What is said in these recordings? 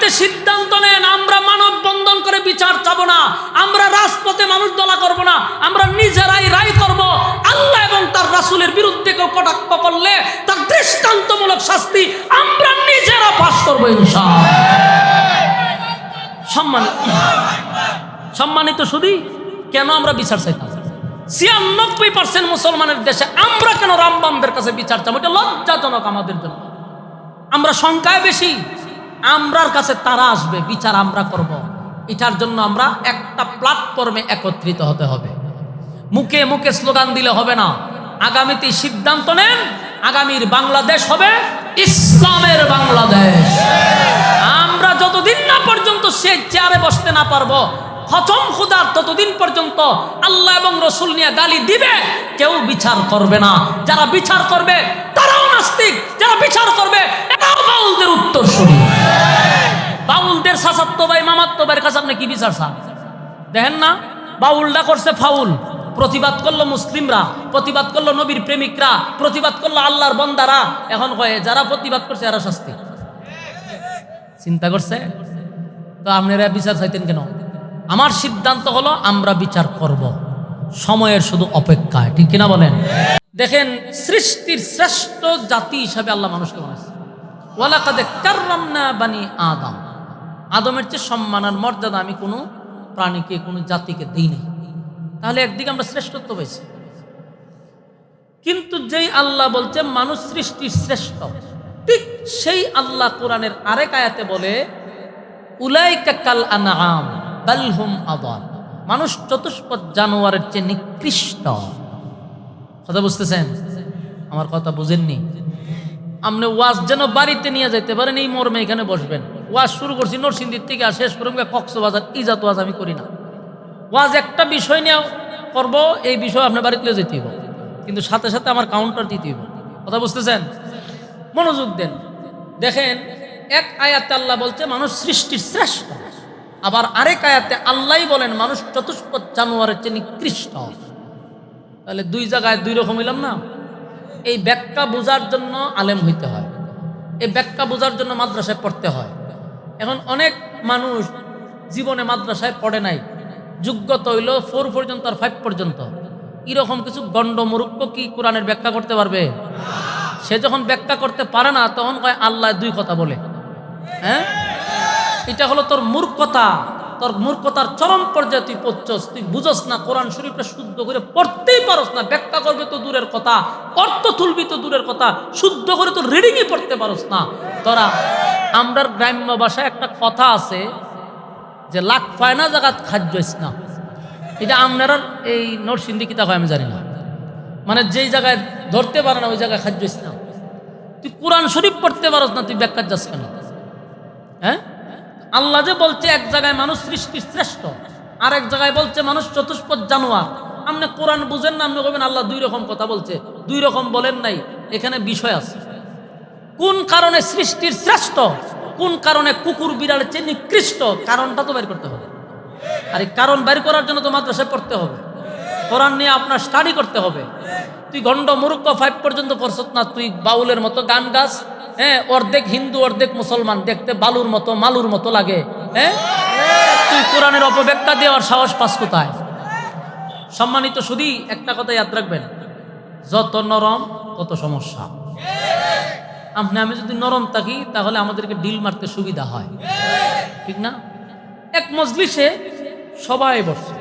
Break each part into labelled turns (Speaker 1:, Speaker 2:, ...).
Speaker 1: আগামীতে সিদ্ধান্ত নেন, আমরা মানব বন্ধন করে বিচার চাবো না, আমরা রাজপথে মানুষ দলা করব না, আমরা নিজেরাই রায় করব। আল্লাহ এবং তার রাসুলের বিরুদ্ধে কেউ কটাক্ষ করলে তার দৃষ্টান্তমূলক শাস্তি আমরা নিজেরা পাশ করব ইনশাআল্লাহ। সম্মানিত সম্মানিত শুধু কেন আমরা বিচার চাইতাম? ছিয়ানব্বই পার্সেন্ট মুসলমানের দেশে আমরা কেন রামবামদের কাছে বিচার চাবো? এটা লজ্জাজনক আমাদের জন্য। আমরা সংখ্যায় বেশি আমরার কাছে তারা আসবে, বিচার আমরা করব। এটার জন্য আমরা একটা প্ল্যাটফর্মে একত্রিত হতে হবে। মুখে মুখে স্লোগান দিলে হবে না। আগামীতে সিদ্ধান্ত নেন, আগামীর বাংলাদেশ হবে ইসলামের বাংলাদেশ। আমরা যতদিন না পর্যন্ত সে চেয়ারে বসতে না পারব হচম খুদার ততদিন পর্যন্ত আল্লাহ এবং রসুল নিয়ে গালি দিবে, কেউ বিচার করবে না। যারা বিচার করবে তারাও নাস্তিক যারা বিচার করবে এটাও বাউলদের উত্তর শুনি কাছে আপনি কি বিচার চান? দেখেন না বাউলটা করছে ফাউল। প্রতিবাদ করল মুসলিমরা, প্রতিবাদ করল নবীর প্রেমিকরা, প্রতিবাদ করল আল্লাহর বন্দারা। এখন কয়ে, যারা প্রতিবাদ করছে এরা শাস্তি। চিন্তা করছে? তো আপনারা বিচার চাইতেন কেন? আমার সিদ্ধান্ত হলো, আমরা বিচার করব। সময়ের শুধু অপেক্ষায়, ঠিক কিনা বলেন? দেখেন, সৃষ্টির শ্রেষ্ঠ জাতি হিসাবে আল্লাহ মানুষকে বানাইছে। ওয়ালাকাদে কাররামনা বানি আদম। আদমের চেয়ে সম্মান আর মর্যাদা আমি কোনো প্রাণীকে, কোনো জাতিকে দিই নাই। তাহলে একদিকে আমরা শ্রেষ্ঠত্ব পাইছি। কিন্তু যেই আল্লাহ বলছে, মানুষ সৃষ্টির শ্রেষ্ঠ, ঠিক সেই আল্লাহ কোরআনের আরেক আয়াতে বলে কাল আনআম, বাল হুম মানুষ চতুষ্পদ জানোয়ারের চেয়ে নিকৃষ্ট। কথা বুঝতেছেন? আমার কথা বুঝেননি? আপনি ওয়াজ যেন বাড়িতে নিয়ে যাইতে পারেন, এই মর্মে এখানে বসবেন। ওয়াজ শুরু করছি নরসিংদীর থেকে আর শেষ করুন কক্সবাজার, ইজাত ওয়াজ আমি করি না। ওয়াজ একটা বিষয় নিয়ে করব, এই বিষয় আপনার বাড়িতে যেতে হবে কিন্তু সাথে সাথে আমার কাউন্টার দিতে হবে কথা বুঝতেছেন? মনোযোগ দেন। দেখেন, এক আয়াতে আল্লাহ বলছে, মানুষ সৃষ্টির শ্রেষ্ঠ। আবার আরেক আয়াতে আল্লাহই বলেন, মানুষ চতুষ্পদ জানোয়ারের চেয়ে নিকৃষ্ট। তাহলে দুই জায়গায় দুই রকম হইলাম না? এই ব্যাখ্যা বোঝার জন্য আলেম হইতে হয়। এই ব্যাখ্যা বোঝার জন্য মাদ্রাসায় পড়তে হয়। এখন অনেক মানুষ জীবনে মাদ্রাসায় পড়ে নাই। যোগ্যতা হইল ফোর পর্যন্ত আর ফাইভ পর্যন্ত। এরকম কিছু গণ্ড মুরুক্ষ কি কোরআনের ব্যাখ্যা করতে পারবে? সে যখন ব্যাখ্যা করতে পারে না, তখন কয়, আল্লাহ দুই কথা বলে। হ্যাঁ? এটা হলো তোর মূর্খতা। তোর মূর্খতার চরম পর্যায়ে তুই পড়ছস। তুই বুঝস না, কোরআন শরীফটা শুদ্ধ করে পড়তেই পারস না। ব্যাখ্যা করবে তো দূরের কথা, অর্থ তুলবি তো দূরের কথা, শুদ্ধ করে তো রিডিংই পড়তে পারস না। তোরা আমরার গ্রাম্য ভাষায় একটা কথা আছে যে লাখ ফায়না জাগাত খাদ্য না এটা আপনার এই নরসিংদী কিতা হয়, আমি জানি না। মানে যেই জায়গায় ধরতে পারে না, ওই জায়গায় খাদ্য না তুই কোরআন শরীফ পড়তে পারস না, তুই ব্যাখ্যা যাস কেন? হ্যাঁ? আল্লাহ যে বলছে, এক জায়গায় মানুষ সৃষ্টি শ্রেষ্ঠ আর এক জায়গায় বলছে মানুষ চতুষ্পদ জানোয়ার। আপনি কোরআন বুঝেন না, আপনি কবেন আল্লাহ দুই রকম কথা বলছে, দুই রকম বলেন নাই, এখানে বিষয় আছে। কোন কারণে সৃষ্টির শ্রেষ্ঠ? কোন কারণে কুকুর বিড়ালের চেয়ে নিকৃষ্ট কারণটা তো বের করতে হবে। আর এই কারণ বের করার জন্য তো মাদ্রাসায় পড়তে হবে। কোরআন নিয়ে আপনার স্টাডি করতে হবে। তুই গন্ড মুরুক্ষ ফাইভ পর্যন্ত পড়ছত না, তুই বাউলের মতো গান গাছ হ্যাঁ? অর্ধেক হিন্দু, অর্ধেক মুসলমান, দেখতে বালুর মতো, মালুর মতো লাগে হ্যাঁ? তুই কোরআনের অপব্যাখ্যা দেওয়ার সাহস পাস কোথায়? সম্মানিত শুধুই একটা কথা ইয়াদ রাখবেন। যত নরম, তত সমস্যা। আপনি আমি যদি নরম থাকি, তাহলে আমাদেরকে ডিল মারতে সুবিধা হয়। ঠিক না? এক মজলিসে সবাই বসে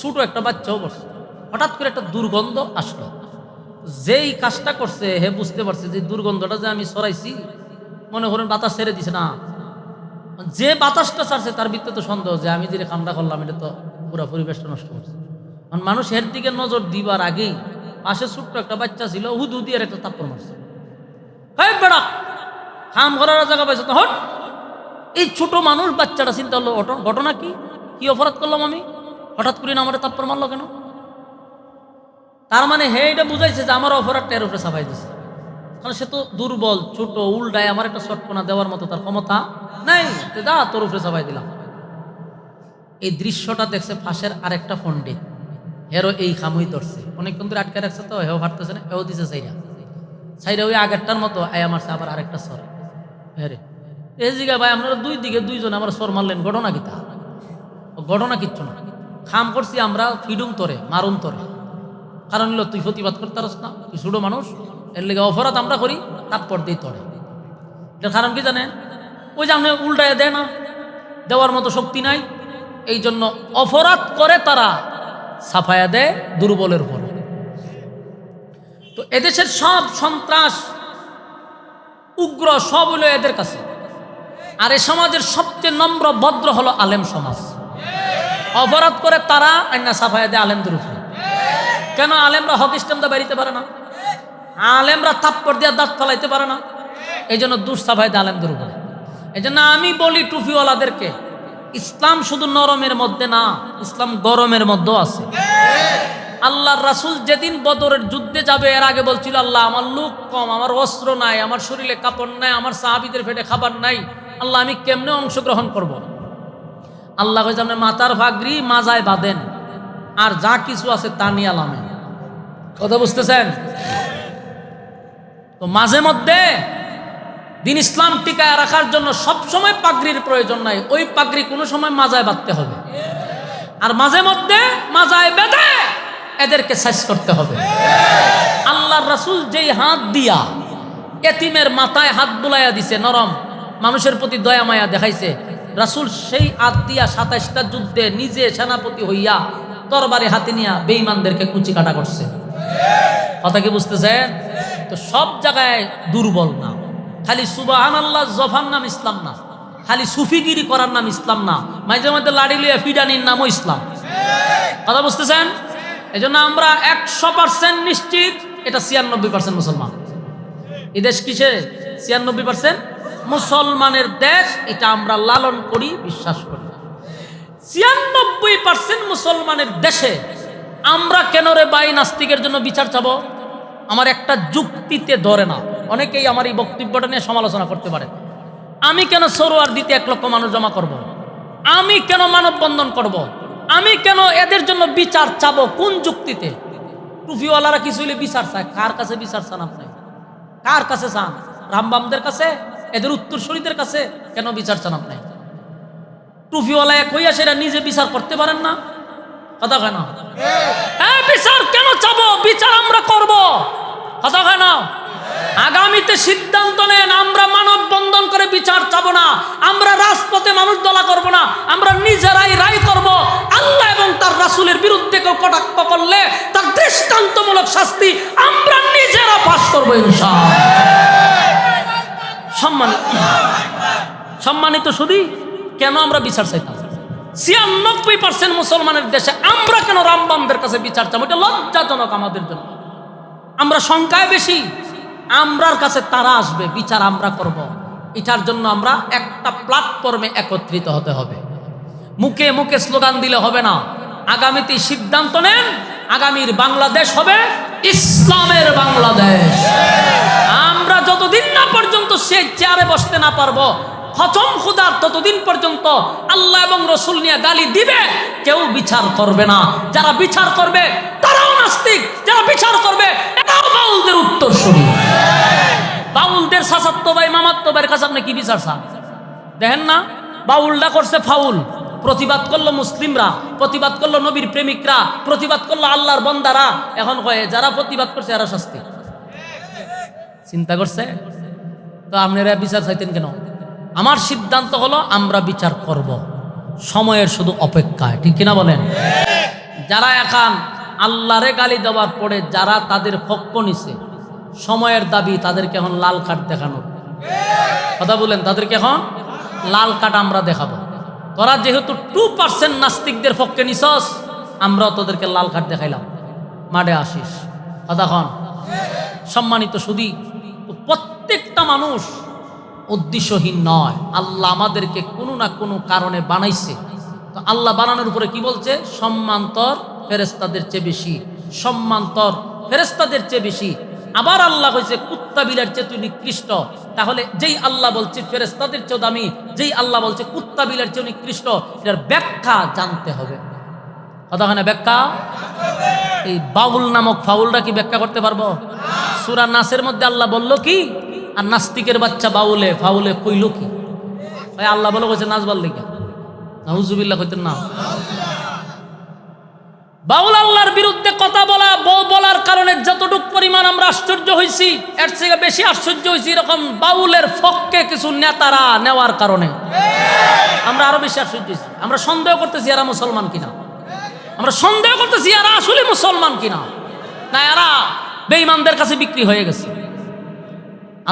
Speaker 1: ছোট একটা বাচ্চাও বসছে। হঠাৎ করে একটা দুর্গন্ধ আসলো। যেই কাজটা করছে, হে বুঝতে পারছে যে দুর্গন্ধটা যে আমি সরাইছি, মনে করেন বাতাস ছেড়ে দিছে না। যে বাতাসটা ছাড়ছে, তার ভিতরে তো সন্দেহ যে আমি যে কামটা করলাম, এটা তো পুরো পরিবেশটা নষ্ট করছে। মানুষ এর দিকে নজর দিবার আগেই পাশে ছোট্ট একটা বাচ্চা ছিল হুদ হুদি আর একটা তাপ্পর মারছে। হ্যাঁ বেড়া হাম করার জায়গা পাইছে হট। এই ছোট মানুষ বাচ্চাটা চিন্তা হলো ঘটনা- কি? কি অপরাধ করলাম আমি? হঠাৎ করে না আমার তাপ্পর মারলো কেন? তার মানে হে, এটা বুঝাইছে যে আমার অপরাধটা এর উপরে সাফাই দিছে। কারণ সে তো দুর্বল, ছোট, উল্টায় আমার একটা সটকনা দেওয়ার মতো তার ক্ষমতা নাই। দা তোর উপরে সাফাই দিলাম। এই দৃশ্যটা দেখছে ফাঁসের আরেকটা পণ্ডিত হেরও এই খামুই ধরছে। অনেকক্ষণ ধরে আটকে রাখছে তো, হেও হাঁটতেছে না, হেও দিছে সাইরা সাইরা ওই আগেরটার মতো, আয় মারছে আবার আরেকটা সর। হ্যাঁ এই জায়গায় ভাই আপনারা দুই দিকে দুইজন আমার সর মারলেন, ঘটনা কি তা? ঘটনা কিচ্ছু না। খাম করছি আমরা, ফিডুম তরে মারুন তরে। কারণ হলো তুই প্রতিবাদ করতে পারস না, তুই ছোটো মানুষ। এর লেগে অপরাধ আমরা করি তারপর দিয়ে তরে। কারণ কি জানেন? ওই যে আপনি উল্টায় দেয় না, দেওয়ার মতো শক্তি নাই। এই জন্য অপরাধ করে তারা সাফায়া দেয় দুর্বলের উপর। তো এদেশের সব সন্ত্রাস, উগ্র সব হলো এদের কাছে। আর এ সমাজের সবচেয়ে নম্র, ভদ্র হলো আলেম সমাজ। অপরাধ করে তারা আইনা সাফায়া দেয় আলেমদের উপরে। কেন আলেমরা হক ইস্টেমটা বেরিতে পারে না? আলেমরা থাপ্পড় দিয়ে দাঁত ফলাইতে পারে না? এই জন্য দুষ সাফায় দেয় আলেমদের উপরে। এই জন্য আমি বলি টুফিওয়ালাদেরকে, ইসলাম শুধু নরমের মধ্যে না, ইসলাম গরমের মধ্যেও আছে। আল্লাহর রাসুল যেদিন বদরের যুদ্ধে যাবে, এর আগে বলছিল, আল্লাহ, আমার লোক কম, আমার অস্ত্র নাই, আমার শরীরে কাপড় নাই, আমার সাহাবিদের পেটে খাবার নাই, আল্লাহ, আমি কেমনে অংশগ্রহণ করব। আল্লাহ কইছে আপনি মাথার ভাগরি মাজায় বাঁধেন, আর যা কিছু আছে তা নিয়ে আলামে। কথা বুঝতেছেন? তো মাঝে মধ্যে দিন ইসলাম টিকায় রাখার জন্য সব সময় পাগড়ির প্রয়োজন নাই, ওই পাগড়ি কোনো সময় মাজায় বাঁধতে হবে। আর মাঝে মধ্যে মাজায় বেঁধে এদেরকে শেষ করতে হবে। আল্লাহর রাসূল যেই হাত দিয়া এতিমের মাথায় হাত বুলাইয়া দিছে, নরম, মানুষের প্রতি দয়া মায়া দেখাইছে, রাসূল সেই হাত দিয়া সাতাইশটা যুদ্ধে নিজে সেনাপতি হইয়া তরবারি হাতে নিয়া বেঈমানদেরকে কুচি কাটা করছে। কথা কি বুঝতেছেন? তো সব জায়গায় দুর্বল না। খালি সুবাহান আল্লাহ জফার নাম ইসলাম না। খালি সুফিগিরি করার নাম ইসলাম না। মাঝে মধ্যে লাড়ি লিয়া ফিডানির নামও ইসলাম। কথা বুঝতেছেন? এই জন্য আমরা একশো পার্সেন্ট নিশ্চিত এটা ছিয়ানব্বই পার্সেন্ট মুসলমান। এই দেশ কিসে? ছিয়ানব্বই পার্সেন্ট মুসলমানের দেশ, এটা আমরা লালন করি, বিশ্বাস করি। ছিয়ানব্বই পার্সেন্ট মুসলমানের দেশে আমরা কেন রে বাই নাস্তিকের জন্য বিচার চাবো? আমার একটা যুক্তিতে ধরে না। অনেকেই আমার এই বক্তব্যটা নিয়ে সমালোচনা করতে পারে। আমি কেন সরোয়ার দিতে এক লক্ষ মানুষ জমা করব। আমি কেন মানববন্ধন করব। আমি কেন এদের জন্য বিচার চাবো? কোন যুক্তিতে? টুফিওয়ালারা কিছু হইলে বিচার চায়। কার কাছে বিচার চান আপনি? কার কাছে চান? রামবামদের কাছে? এদের উত্তরসূরিদের কাছে? কেন বিচার চান আপনি? টুফিওয়ালা এক হইয়া সেটা নিজে বিচার করতে পারেন না? কথা কেন হ্যাঁ বিচার কেন চাবো? বিচার আমরা করব। কথা কেন আগামীতে সিদ্ধান্ত নেন, আমরা করে বিচার চাবো না, আমরা রাজপথে মানুষ দলা করব না, আমরা নিজেরাই রায় করব। আল্লাহ এবং তার রাসূলের বিরুদ্ধে কেউ কটাক্ষ করলে তার দৃষ্টান্তমূলক শাস্তি আমরা নিজেরা পাশ করব ইনশাআল্লাহ। সম্মানিত সম্মানিত শুধু কেন আমরা বিচার চাইতাম? ছিয়ানব্বই পার্সেন্ট মুসলমানের দেশে আমরা কেন রামবামদের কাছে বিচার চাবো? এটা লজ্জাজনক আমাদের জন্য। আমরা সংখ্যায় বেশি, আমরার কাছে তারা আসবে, বিচার আমরা করব। এটার জন্য আমরা একটা প্ল্যাটফর্মে একত্রিত হতে হবে। মুখে মুখে স্লোগান দিলে হবে না। আগামীতে সিদ্ধান্ত নেন, আগামীর বাংলাদেশ হবে ইসলামের বাংলাদেশ। আমরা যতদিন না পর্যন্ত সে চেয়ারে বসতে না পারব হচম খুদার ততদিন পর্যন্ত আল্লাহ এবং রসুল নিয়ে গালি দিবে, কেউ বিচার করবে না। যারা বিচার করবে, তারাও নাস্তিক। যারা বিচার করবে ভাইয়ের কাছে আপনি কি বিচার দেখেন না? বাউলটা করছে ফাউল। প্রতিবাদ করল মুসলিমরা, প্রতিবাদ করল নবীর প্রেমিকরা, প্রতিবাদ করল আল্লাহর বন্দারা। এখন কয়ে, যারা প্রতিবাদ করছে এরা শাস্তি। চিন্তা করছে? তো আপনারা বিচার চাইতেন কেন? আমার সিদ্ধান্ত হলো আমরা বিচার করব। সময়ের শুধু অপেক্ষায়, ঠিক কিনা বলেন? যারা এখন আল্লাহরে গালি দেওয়ার পরে যারা তাদের পক্ষ নিছে সময়ের দাবি তাদেরকে এখন লাল কার্ড দেখানো। কথা বলেন, তাদেরকে এখন লাল কার্ড আমরা দেখাবো। তোরা যেহেতু টু পার্সেন্ট নাস্তিকদের পক্ষে নিছস, আমরাও তোদেরকে লাল কার্ড দেখাইলাম। মাঠে আসিস। কথা খন সম্মানিত সুদী প্রত্যেকটা মানুষ উদ্দেশ্যহীন নয়। আল্লাহ আমাদেরকে কোনো না কোনো কারণে বানাইছে। তো আল্লাহ বানানোর উপরে কি বলছে? সম্মান্তর ফেরেস্তাদের চেয়ে বেশি। সম্মান্তর ফেরেস্তাদের চেয়ে বেশি। আবার আল্লাহ হয়েছে কুত্তা বিলার চেয়ে তুই নিকৃষ্ট। তাহলে যেই আল্লাহ বলছে ফেরেস্তাদের চেয়েও দামি, যেই আল্লাহ বলছে, কুত্তা বিলার চেয়েও নিকৃষ্ট, এটার ব্যাখ্যা জানতে হবে। কতখানে ব্যাখ্যা? এই বাউল নামক ফাউলটা কি ব্যাখ্যা করতে পারব? সুরা নাসের মধ্যে আল্লাহ বলল কি? আর নাস্তিকের বাচ্চা বাউলে, ফাউলে কইল কি? ভাই, আল্লাহ বলে কইছে নাচবার লেগে। নাউজুবিল্লাহ কইতেন না। বাউল আল্লাহর বিরুদ্ধে কথা বলা বলার কারণে যতটুকু পরিমাণ আমরা আশ্চর্য হয়েছি এর থেকে বেশি আশ্চর্য হয়েছি এরকম বাউলের ফককে কিছু নেতারা নেওয়ার কারণে। আমরা আরও বেশি আশ্চর্য হয়েছি আমরা সন্দেহ করতেছি এরা মুসলমান কিনা। আমরা সন্দেহ করতেছি এরা আসলে মুসলমান কিনা। না, এরা বেঈমানদের কাছে বিক্রি হয়ে গেছে।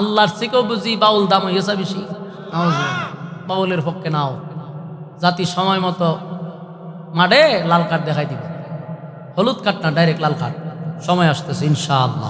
Speaker 1: আল্লাহর থেকেও বুঝি বাউল দাম হয়ে গেছে বেশি। বাউলের পক্ষে নাও। জাতি সময় মতো মাঠে লাল কার্ড দেখাই দিবে। হলুদ কার্ড না ডাইরেক্ট লাল কার্ড সময় আসতেছে ইনশাআল্লাহ।